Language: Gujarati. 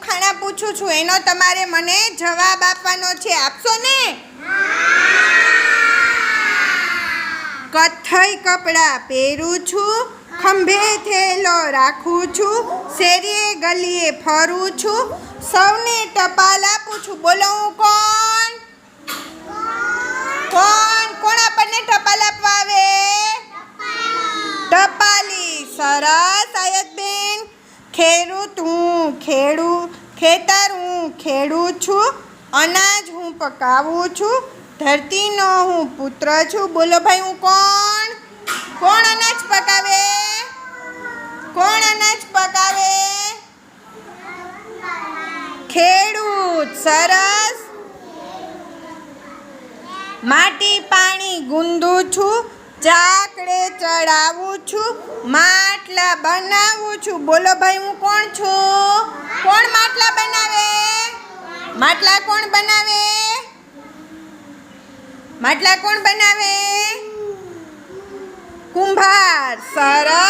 ખાણા પૂછું છું, એનો તમારે મને જવાબ આપવાનો છે. આપશો ને? કથઈ કપડાં પહેરું છું, ખંભે થેલો રાખું છું, શેરીએ ગલીએ ફરું છું, સૌને ટપાલ આપું છું. બોલો, હું કોણ? કોણ? કોણ આપણને ટપાલ આપવા આવે? ટપાલી. સરસ, આયતબેન. ખેડૂત હું ખેડું, ખેતર હું ખેડું છું, અનાજ હું પકાવું છું, ધરતીનો હું પુત્ર છું. બોલો ભાઈ, હું કોણ? કોણ અનાજ પકાવે? કોણ અનાજ પકાવે? ખેડૂત, સરસ. માટી પાણી ગુંદું છું, ચાકડે ચડાવું છું, માટલા બનાવું છું. બોલો ભાઈ, હું કોણ છું કોણ માટલા બનાવે માટલા કોણ બનાવે? માટલા કોણ બનાવે? કુંભાર. સરસ.